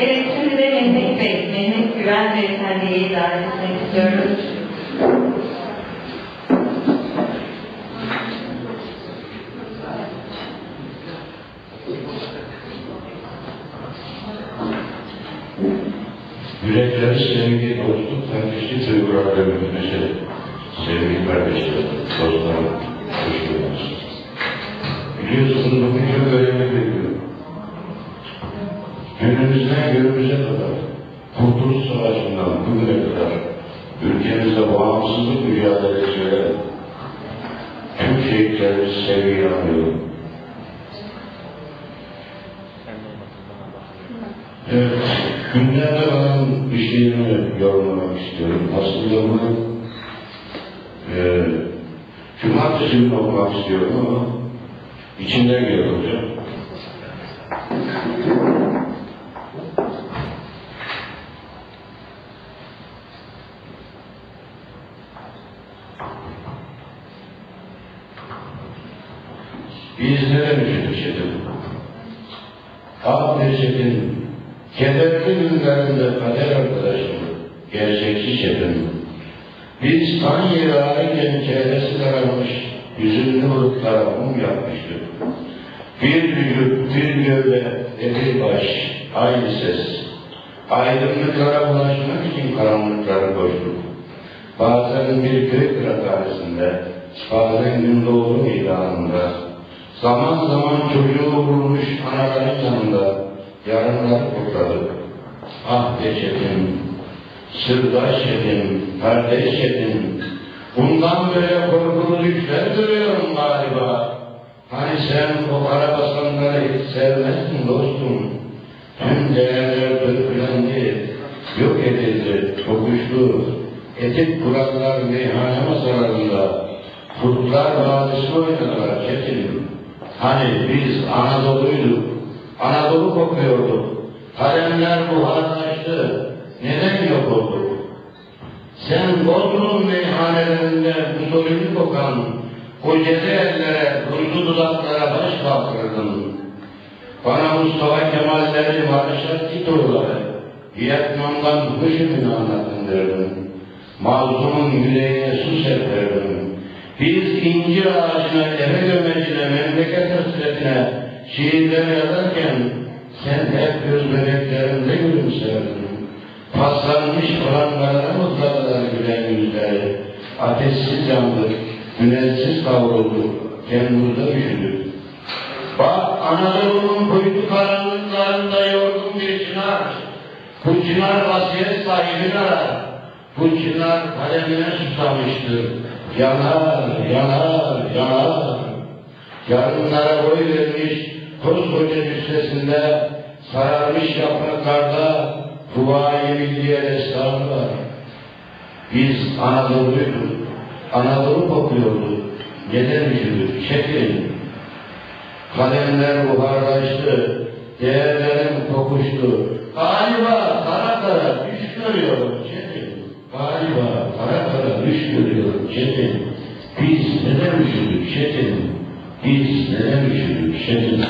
Evet, şimdi de Mehmet Bey, Mehmet Güven Beyefendi'yi davet etmek istiyoruz. Yürekleri sevgi, dostluk, kardeşlik duygularla büyümesi, sevgili kardeşlerim, dostlarım, hoş geldiniz. Biliyorsunuz bugün çok önemli Günümüze kadar, Kurtuluş Savaşı'ndan bugüne kadar ülkemizde bağımsızlık mücadelesi veren tüm şehitlerimizi sevgiyle anıyorum. Evet, gündemde kalan bir şeyini yorumlamak istiyorum. Aslında bunu e, cumartesi günü okumak istiyorum ama içinden geliyor hocam. Biz neden üzüldük Çetin? Ah be Çetin, kederli günlerinde kader arkadaşım, gerçekçi Çetin. Biz tan yeri ararken çehresi kararmış, yüzünü bulutlara mum yapmıştık. Bir vücut, bir gövde bir baş, aynı ses. Aydınlıklara ulaşmak için karanlıklara koştuk. Bazen bir köy kıraathanesinde, bazen gün doğdu meydanında, zaman zaman çocuğu vurulmuş anaların yanında yarınlar kutladık. Ah Reşet'im, sırdaş edim, kardeş edim, bundan böyle korkulu düşler görüyorum galiba. Hani sen o kara basanları hiç sevmezdin dostum. Tüm değerler dökülendi, yok edildi, kokuştu. Etik kurallar meyhane masalarında, Kurtlar Vadisi oynadılar çetin. Hani biz Anadolu'yduk, Anadolu kokuyorduk. Kalemler buharlaştı, neden yok olduk? Sen Bodrum meyhanelerinde Mussolini kokan, o ellere, ruzlu dudaklara baş kaldırdın. Bana Mustafa Kemal'leri, Marşal Tito'ları, Vietnam'dan Huşimini anlatın derdin. Mazlumun yüreğine su serperdin. Biz incir ağacına, eve gömecine, memleket hasretine şiirler yazarken sen hep göz bebeklerinde gülümserdin. Paslanmış falanlara mutladılar gülen yüzleri. Ateşsiz yandık, güneşsiz kavrulduk, kendimize üşüdük. Bak Anadolu'nun kuytu karanlıklarında yorgun bir çınar. Bu çınar vasiyet sahibini arar. Bu çınar kalemine susamıştır. Yanar, yanar, yanar. Yarınlara boy vermiş koskoca cüssesinde sararmış yapraklarda Kuvayi Milliye destanı var. Biz Anadolu'yduk. Anadolu kokuyorduk. Neden üşüdük? Çekin. Kalemler buharlaştı. Değerlerim kokuştu. Galiba kara kara düş görüyorum Çetin. Galiba kara kara düş görüyorum Çetin. Biz neden üşüdük Çetin? Biz neden üşüdük Çetin?